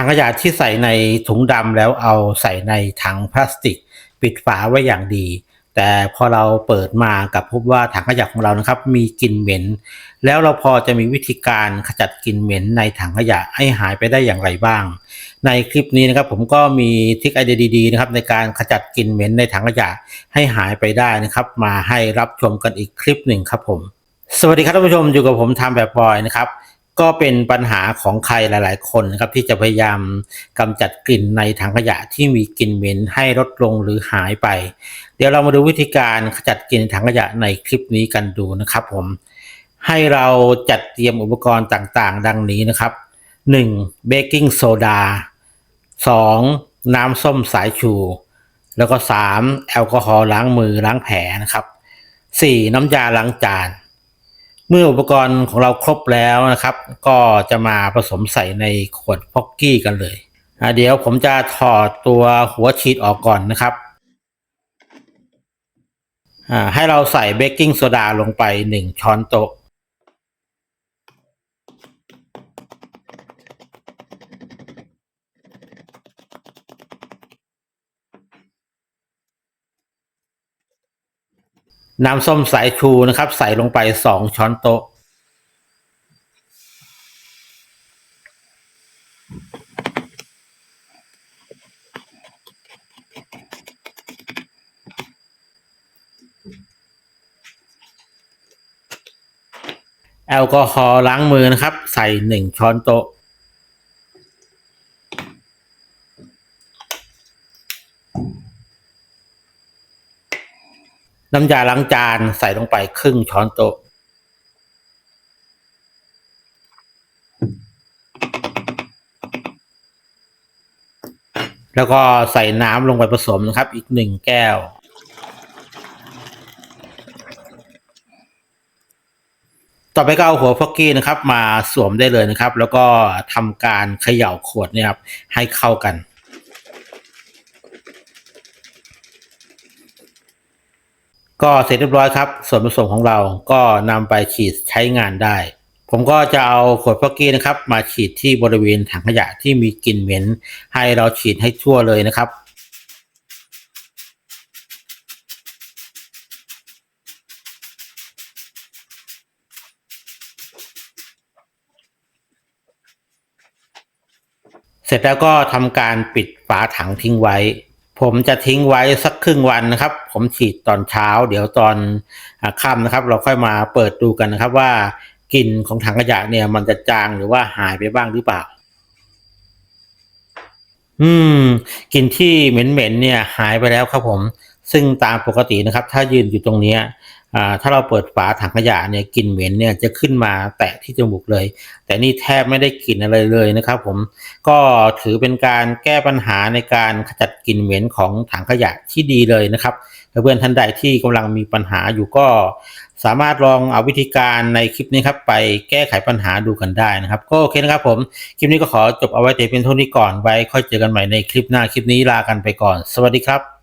ถังขยะที่ใส่ในถุงดำแล้วเอาใส่ในถังพลาสติก ปิดฝาไว้อย่างดี แต่พอเราเปิดมากับพบว่าถังขยะของเรานะครับ มีกลิ่นเหม็น แล้วเราพอจะมีวิธีการขจัดกลิ่นเหม็นในถังขยะให้หายไปได้อย่างไรบ้าง ในคลิปนี้นะครับผมก็มีทิคไอเดียดีๆนะครับในการขจัดกลิ่นเหม็นในถังขยะให้หายไปได้นะครับ มาให้รับชมกันอีกคลิปหนึ่งครับผมสวัสดีครับท่านผู้ชมอยู่กับผมทำแบบบอยนะครับ ก็เป็นปัญหาของใครหลาย ๆ คนนะครับที่จะพยายามกำจัดกลิ่นในถังขยะที่มีกลิ่นเหม็นให้ลดลงหรือหายไป เดี๋ยวเรามาดูวิธีการขจัดกลิ่นถังขยะในคลิปนี้กันดูนะครับผมให้เราจัดเตรียมอุปกรณ์ต่างๆ ดังนี้นะครับ 1. เบกกิ้งโซดา 2. น้ำส้มสายชู แล้วก็ 3. แอลกอฮอล์ล้างมือล้างแผลนะครับ 4. น้ำยาล้างจาน เมื่ออุปกรณ์ของเราครบแล้วนะครับ ก็จะมาผสมใส่ในขวดพ็อกกี้กันเลยเดี๋ยวผมจะถอดตัวหัวฉีดออกก่อนนะครับ ให้เราใส่เบกกิ้งโซดาลงไป 1 ช้อนโต๊ะ น้ำส้มสายชูนะครับ ใส่ลงไป2ช้อนโต๊ะ แอลกอฮอล์ล้างมือนะครับ ใส่1ช้อนโต๊ะ น้ำยาล้างจานใส่ลงไปครึ่งช้อนโต๊ะ แล้วก็ใส่น้ำลงไปผสมนะครับ อีกหนึ่งแก้ว ต่อไปก็เอาหัวฟอกกี้นะครับ มาสวมได้เลยนะครับ แล้วก็ทำการเขย่าขวดเนี่ยครับให้เข้ากัน ก็เสร็จเรียบร้อยครับ ส่วนผสมของเราก็นำไปฉีดใช้งานได้ ผมก็จะเอาขวดฟอกกี้นะครับ มาฉีดที่บริเวณถังขยะที่มีกลิ่นเหม็น ให้เราฉีดให้ทั่วเลยนะครับเสร็จแล้วก็ทำการปิดฝาถังทิ้งไว้ ผมจะทิ้งไว้สักครึ่งวันนะครับ ผมฉีดตอนเช้า เดี๋ยวตอนอค่ำนะครับ เราค่อยมาเปิดดูกันนะครับว่ากลิ่นของถังขยะเนี่ย มันจะจางหรือว่าหายไปบ้างหรือเปล่า อืมกลิ่นที่เหม็นๆเนี่ย หายไปแล้วครับผม ซึ่งตามปกตินะครับ ถ้ายืนอยู่ตรงเนี้ย อ่าถ้าเราเปิดฝาถังขยะเนี่ยกลิ่นเหม็นเนี่ยจะขึ้นมาแตะที่จมูกเลย แต่นี่แทบไม่ได้กลิ่นอะไรเลยนะครับผมก็ถือเป็นการแก้ปัญหาในการขจัดกลิ่นเหม็นของถังขยะที่ดีเลยนะครับเพื่อนท่านใดที่กำลังมีปัญหาอยู่ก็สามารถลองเอาวิธีการในคลิปนี้ครับไปแก้ไขปัญหาดูกันได้นะครับ ก็โอเคนะครับผม คลิปนี้ก็ขอจบเอาไว้แต่เพียงเท่านี้ก่อนไว้ค่อยเจอกันใหม่ในคลิปหน้าคลิปนี้ลากันไปก่อน สวัสดีครับ